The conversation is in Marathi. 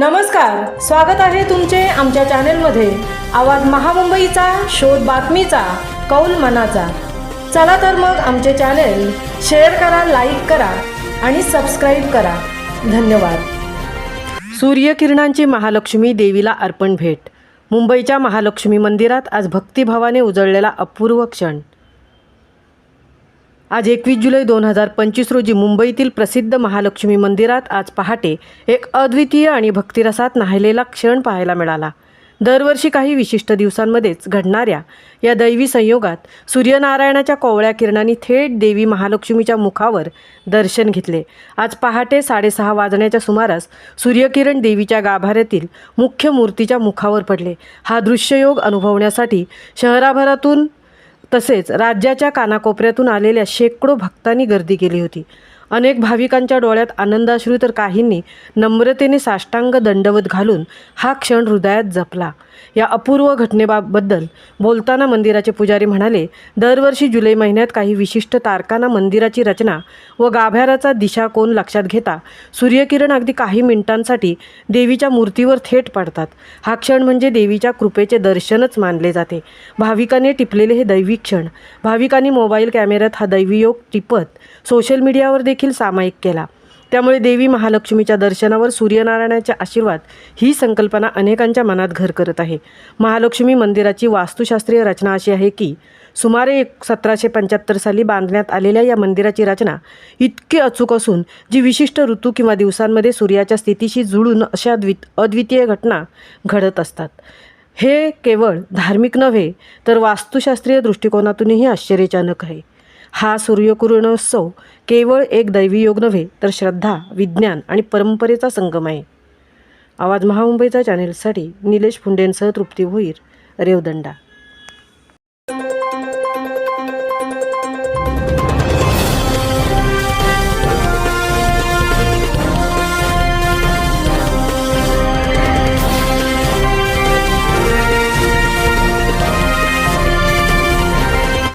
नमस्कार स्वागत आहे तुमचे आमच्या चॅनेलमध्ये. आवाज महामुंबईचा शोध बातमीचा कौल मनाचा. चला तर मग आमचे चॅनेल शेअर करा लाईक करा आणि सबस्क्राईब करा. धन्यवाद. सूर्यकिरणांची महालक्ष्मी देवीला अर्पण भेट. मुंबईच्या महालक्ष्मी मंदिरात आज भक्तिभावाने उजळलेला अपूर्व क्षण. आज एकवीस जुलै दोन हजार पंचवीस रोजी मुंबईतील प्रसिद्ध महालक्ष्मी मंदिरात आज पहाटे एक अद्वितीय आणि भक्तिरसात न्हायलेला क्षण पाहायला मिळाला. दरवर्षी काही विशिष्ट दिवसांमध्येच घडणाऱ्या या दैवी संयोगात सूर्यनारायणाच्या कोवळ्या किरणांनी थेट देवी महालक्ष्मीच्या मुखावर दर्शन घेतले. आज पहाटे साडेसहा वाजण्याच्या सुमारास सूर्यकिरण देवीच्या गाभाऱ्यातील मुख्य मूर्तीच्या मुखावर पडले. हा दृश्ययोग अनुभवण्यासाठी शहराभरातून तसेच राज्याच्या कानाकोपऱ्यातून आलेल्या शेकडो भक्तांनी गर्दी केली होती. अनेक भाविकांच्या डोळ्यात आनंदाश्रू तर काहींनी नम्रतेने साष्टांग दंडवत घालून हा क्षण हृदयात जपला. या अपूर्व घटनेबाबद्दल बोलताना मंदिराचे पुजारी म्हणाले दरवर्षी जुलै महिन्यात काही विशिष्ट तारकांना मंदिराची रचना व गाभाऱ्याचा दिशा कोण लक्षात घेता सूर्यकिरण अगदी काही मिनिटांसाठी देवीच्या मूर्तीवर थेट पडतात. हा क्षण म्हणजे देवीच्या कृपेचे दर्शनच मानले जाते. भाविकाने टिपलेले हे दैविक क्षण. भाविकांनी मोबाईल कॅमेऱ्यात हा दैवीयोग टिपत सोशल मीडियावर देखील देखील सामायिक केला. त्यामुळे देवी महालक्ष्मीच्या दर्शनावर सूर्यनारायणाचे आशीर्वाद ही संकल्पना अनेकांच्या मनात घर करत आहे. महालक्ष्मी मंदिराची वास्तुशास्त्रीय रचना अशी आहे की सुमारे एक सतराशे पंच्याहत्तर साली बांधण्यात आलेल्या या मंदिराची रचना इतकी अचूक असून जी विशिष्ट ऋतू किंवा दिवसांमध्ये सूर्याच्या स्थितीशी जुळून अशा द्वि अद्वितीय घटना घडत असतात. हे केवळ धार्मिक नव्हे तर वास्तुशास्त्रीय दृष्टिकोनातूनही आश्चर्यजनक आहे. हा सूर्यकिरणोत्सव केवळ एक दैवीयोग नव्हे तर श्रद्धा विज्ञान आणि परंपरेचा संगम आहे. आवाज महामुंबईचा चॅनेलसाठी निलेश फुंडेंसह तृप्ती भोईर रेवदंडा.